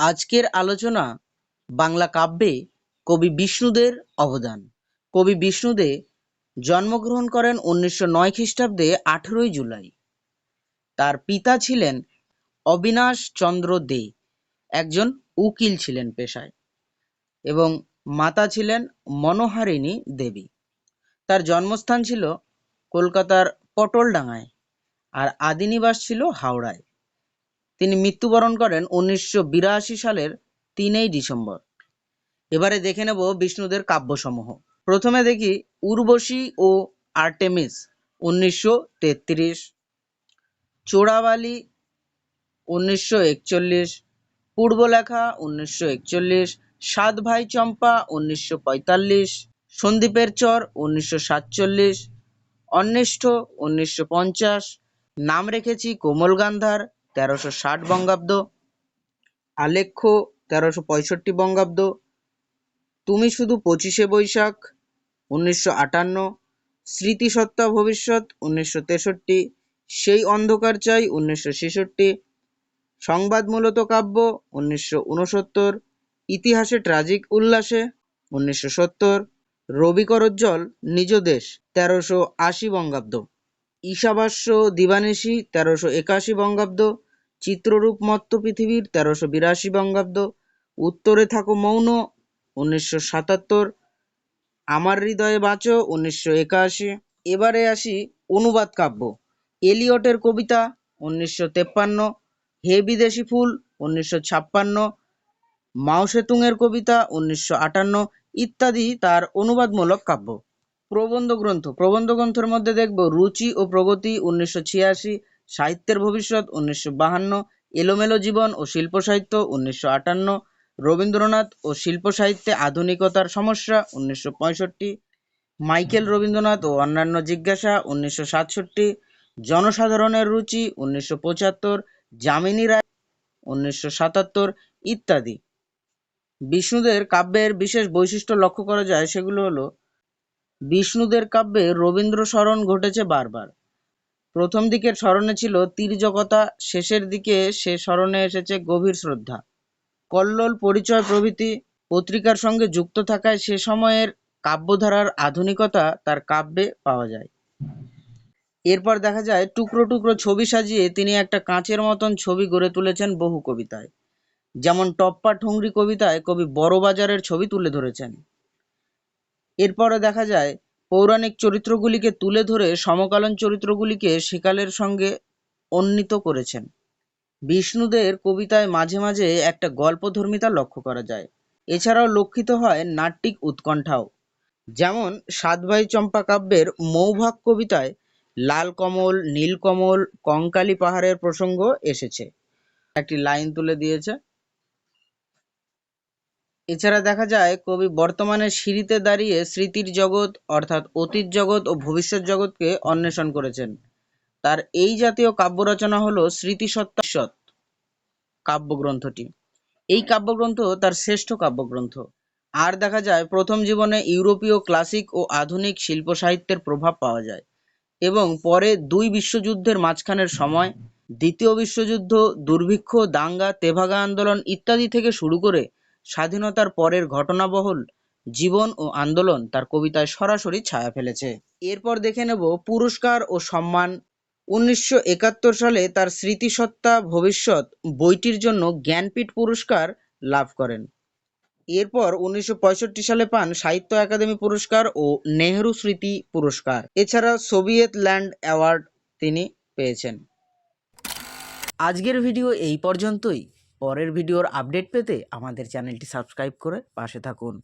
আজকের আলোচনা বাংলা কাব্যে কবি বিষ্ণুদের অবদান। কবি বিষ্ণুদে জন্মগ্রহণ করেন উনিশশো নয় খ্রিস্টাব্দে আঠেরোই জুলাই। তার পিতা ছিলেন অবিনাশ চন্দ্র দে, একজন উকিল ছিলেন পেশায় এবং মাতা ছিলেন মনোহারিণী দেবী। তার জন্মস্থান ছিল কলকাতার পটলডাঙ্গায় আর আদিনিবাস ছিল হাওড়ায়। তিনি মৃত্যুবরণ করেন উনিশশো বিরাশি সালের তিনই ডিসেম্বর। এবারে দেখে নেব বিষ্ণুদের কাব্যসমূহ। প্রথমে দেখি উর্বশী ও আর্টেমিস, উনিশশো তেত্রিশ। চোরাবালি উনিশশো একচল্লিশ। পূর্বলেখা, উনিশশো একচল্লিশ। সাত ভাই চম্পা, উনিশশো পঁয়তাল্লিশ। সন্দীপের চর, উনিশশো সাতচল্লিশ। অন্বেষ্ঠ উনিশশো পঞ্চাশ। নাম রেখেছি কোমল গান্ধার তেরোশো ষাট বঙ্গাব্দ, আলেখ্য তেরোশো পঁয়ষট্টি বঙ্গাব্দ, তুমি শুধু পঁচিশে বৈশাখ উনিশশো আটান্ন স্মৃতিসত্তা ভবিষ্যৎ উনিশশো তেষট্টি, সেই অন্ধকার চাই উনিশশো ছেষট্টি সংবাদমূলত কাব্য উনিশশো উনসত্তর ইতিহাসে ট্রাজিক উল্লাসে উনিশশো সত্তর, রবি করজ্জ্বল নিজ দেশ তেরোশো আশি বঙ্গাব্দ। ঈশাবাস্য, দিবানিশি, তেরোশো একাশি বঙ্গাব্দ, চিত্ররূপ মত্ত পৃথিবীর, তেরোশো বিরাশি বঙ্গাব্দ, উত্তরে থাকো মৌন, উনিশশো সাতাত্তর, আমার হৃদয়ে বাঁচো, উনিশশো একাশি। এবারে আসি অনুবাদ কাব্য, এলিয়টের কবিতা, উনিশশো তেপ্পান্ন, হে বিদেশি ফুল, উনিশশো ছাপ্পান্ন, মাও সেতুংয়ের কবিতা, উনিশশো আটান্ন, ইত্যাদি তার অনুবাদমূলক কাব্য। প্রবন্ধ গ্রন্থ প্রবন্ধ গ্রন্থের মধ্যে দেখব রুচি ও প্রগতি উনিশশো ছিয়াশি, সাহিত্যের ভবিষ্যৎ উনিশশো বাহান্ন, এলোমেলো জীবন ও শিল্প সাহিত্য উনিশশো আটান্ন, রবীন্দ্রনাথ ও শিল্প সাহিত্যে আধুনিকতার সমস্যা উনিশশো পঁয়ষট্টি, মাইকেল রবীন্দ্রনাথ ও অন্যান্য জিজ্ঞাসা উনিশশো সাতষট্টি, জনসাধারণের রুচি উনিশশো পঁচাত্তর, যামিনী রায় উনিশশো সাতাত্তর ইত্যাদি। বিষ্ণুদের কাব্যের বিশেষ বৈশিষ্ট্য লক্ষ্য করা যায় সেগুলো হলো বিষ্ণুদের কাব্যে রবীন্দ্র স্মরণ ঘটেছে বারবার। প্রথম দিকের স্মরণে ছিল তির্যকতা শেষের দিকে সে স্মরণে এসেছে গভীর শ্রদ্ধা। কল্লোল, পরিচয় প্রভৃতি পত্রিকার সঙ্গে যুক্ত থাকায় সে সময়ের কাব্যধারার আধুনিকতা তার কাব্যে পাওয়া যায়। এরপর দেখা যায়, টুকরো টুকরো ছবি সাজিয়ে তিনি একটা কাঁচের মতন ছবি গড়ে তুলেছেন বহু কবিতায়। যেমন টপ্পা ঠুংরি কবিতায় কবি বড়বাজারের ছবি তুলে ধরেছেন। এরপরে দেখা যায়, পৌরাণিক চরিত্রগুলিকে তুলে ধরে সমকালীন চরিত্রগুলিকে সেকালের সঙ্গে উন্নীত করেছেন। বিষ্ণুদের কবিতায় মাঝে মাঝে একটা গল্পধর্মিতা লক্ষ্য করা যায়। এছাড়াও লক্ষিত হয় নাট্যিক উৎকণ্ঠাও। যেমন সাত ভাই চম্পা কাব্যের মৌভাগ কবিতায়, লাল কমল নীলকমল কঙ্কালী পাহাড়ের প্রসঙ্গ এসেছে। একটি লাইন তুলে দিয়েছে এছাড়া দেখা যায় কবি বর্তমানে সিঁড়িতে দাঁড়িয়ে স্মৃতির জগৎ, অর্থাৎ অতীত জগৎ ও ভবিষ্যৎ জগৎকে অন্বেষণ করেছেন। তার এই জাতীয় কাব্য রচনা হল স্মৃতিসত্তাসৎ কাব্যগ্রন্থটি। এই কাব্যগ্রন্থ তার শ্রেষ্ঠ কাব্যগ্রন্থ। আর দেখা যায় প্রথম জীবনে ইউরোপীয় ক্লাসিক ও আধুনিক শিল্প সাহিত্যের প্রভাব পাওয়া যায় এবং পরে দুই বিশ্বযুদ্ধের মাঝখানের সময়, দ্বিতীয় বিশ্বযুদ্ধ, দুর্ভিক্ষ, দাঙ্গা, তেভাগা আন্দোলন ইত্যাদি থেকে শুরু করে স্বাধীনতার পরের ঘটনাবহুল জীবন ও আন্দোলন তার কবিতায় সরাসরি ছায়া ফেলেছে। এরপর দেখে নেব পুরস্কার ও সম্মান। উনিশশো একাত্তর সালে তার স্মৃতিসত্তা ভবিষ্যৎ বইটির জন্য জ্ঞানপীঠ পুরস্কার লাভ করেন। এরপর উনিশশো পঁয়ষট্টি সালে পান সাহিত্য একাডেমি পুরস্কার ও নেহরু স্মৃতি পুরস্কার। এছাড়া সোভিয়েত ল্যান্ড অ্যাওয়ার্ড তিনি পেয়েছেন। আজকের ভিডিও এই পর্যন্তই। পরের ভিডিওর আপডেট পেতে আমাদের চ্যানেলটি সাবস্ক্রাইব করে পাশে থাকুন।